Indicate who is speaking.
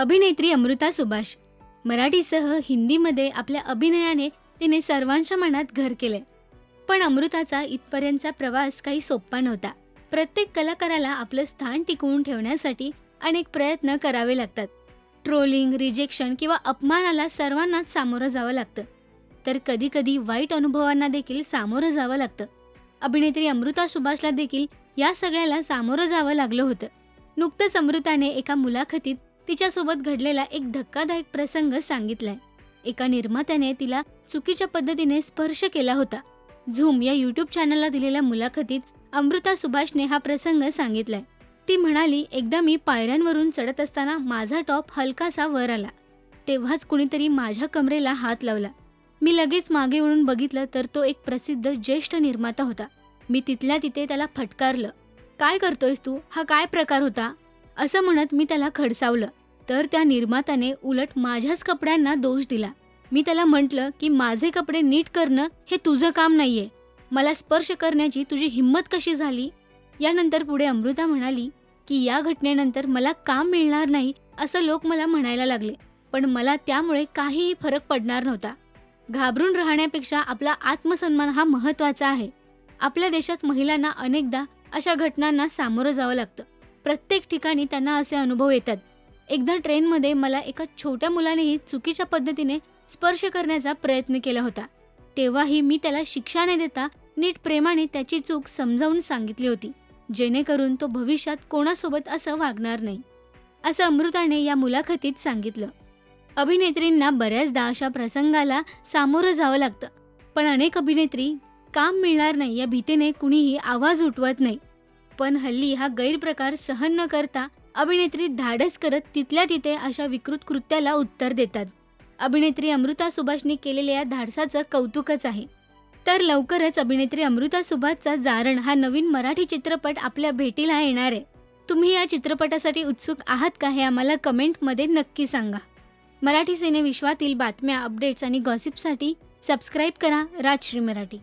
Speaker 1: अभिनेत्री अमृता सुभाष. मराठीसह हिंदीमध्ये आपल्या अभिनयाने तिने सर्वांच्या मनात घर केले. पण अमृताचा इथपर्यंतचा प्रवास काही सोपा नव्हता. प्रत्येक कलाकाराला आपलं स्थान टिकवून ठेवण्यासाठी अनेक प्रयत्न करावे लागतात. ट्रोलिंग रिजेक्शन किंवा अपमानाला सर्वांनाच सामोरं जावं लागतं. तर कधी कधी वाईट अनुभवांना देखील सामोरं जावं लागतं. अभिनेत्री अमृता सुभाषला देखील या सगळ्याला सामोरं जावं लागलं होतं. नुकतंच अमृताने एका मुलाखतीत तिच्यासोबत घडलेला एक धक्कादायक प्रसंग सांगितलाय. एका निर्मात्याने तिला चुकीच्या पद्धतीने स्पर्श केला होता. झूम या युट्यूब चॅनलला दिलेल्या मुलाखतीत अमृता सुभाषने हा प्रसंग सांगितलाय. ती म्हणाली एकदा मी पायऱ्यांवरून चढत असताना माझा टॉप हलकासा वर आला. तेव्हाच कुणीतरी माझ्या कमरेला हात लावला. मी लगेच मागे वळून बघितलं तर तो एक प्रसिद्ध ज्येष्ठ निर्माता होता. मी तिथल्या तिथे त्याला फटकारलं. काय करतोयस तू? हा काय प्रकार होता? असं म्हणत मी त्याला खडसावलं. तर त्या निर्मात्याने उलट माझ्याच कपड्यांना दोष दिला. मी त्याला म्हटलं की माझे कपडे नीट करणं हे तुझं काम नाहीये. मला स्पर्श करण्याची तुझी हिंमत कशी झाली? यानंतर पुढे अमृता म्हणाली की या घटनेनंतर मला काम मिळणार नाही असं लोक मला म्हणायला लागले. पण मला त्यामुळे काहीही फरक पडणार नव्हता. घाबरून राहण्यापेक्षा आपला आत्मसन्मान हा महत्त्वाचा आहे. आपल्या देशात महिलांना अनेकदा अशा घटनांना सामोरं जावं लागतं. प्रत्येक ठिकाणी त्यांना असे अनुभव येतात. एकदा ट्रेनमध्ये मला एका छोट्या मुलानेही चुकीच्या पद्धतीने स्पर्श करण्याचा प्रयत्न केला होता. तेव्हाही मी त्याला शिक्षा न देता नीट प्रेमाने त्याची चूक समजावून सांगितली होती जेणेकरून तो भविष्यात कोणासोबत असं वागणार नाही. असं अमृताने या मुलाखतीत सांगितलं. अभिनेत्रींना बऱ्याचदा अशा प्रसंगाला सामोरं जावं लागतं पण अनेक अभिनेत्री काम मिळणार नाही या भीतीने कुणीही आवाज उठवत नाही. पण हल्ली हा गैरप्रकार सहन न करता अभिनेत्री धाडस करत तिथल्या तिथे अशा विकृत कृत्याला उत्तर देतात. अभिनेत्री अमृता सुभाषने केलेल्या या धाडसाचं कौतुकच आहे. तर लवकरच अभिनेत्री अमृता सुभाषचा जारण हा नवीन मराठी चित्रपट आपल्या भेटीला येणार आहे. तुम्ही या चित्रपटासाठी उत्सुक आहात का हे आम्हाला कमेंटमध्ये नक्की सांगा. मराठी सिनेविश्वातील बातम्या अपडेट्स आणि गॉसिपसाठी सबस्क्राईब करा राजश्री मराठी.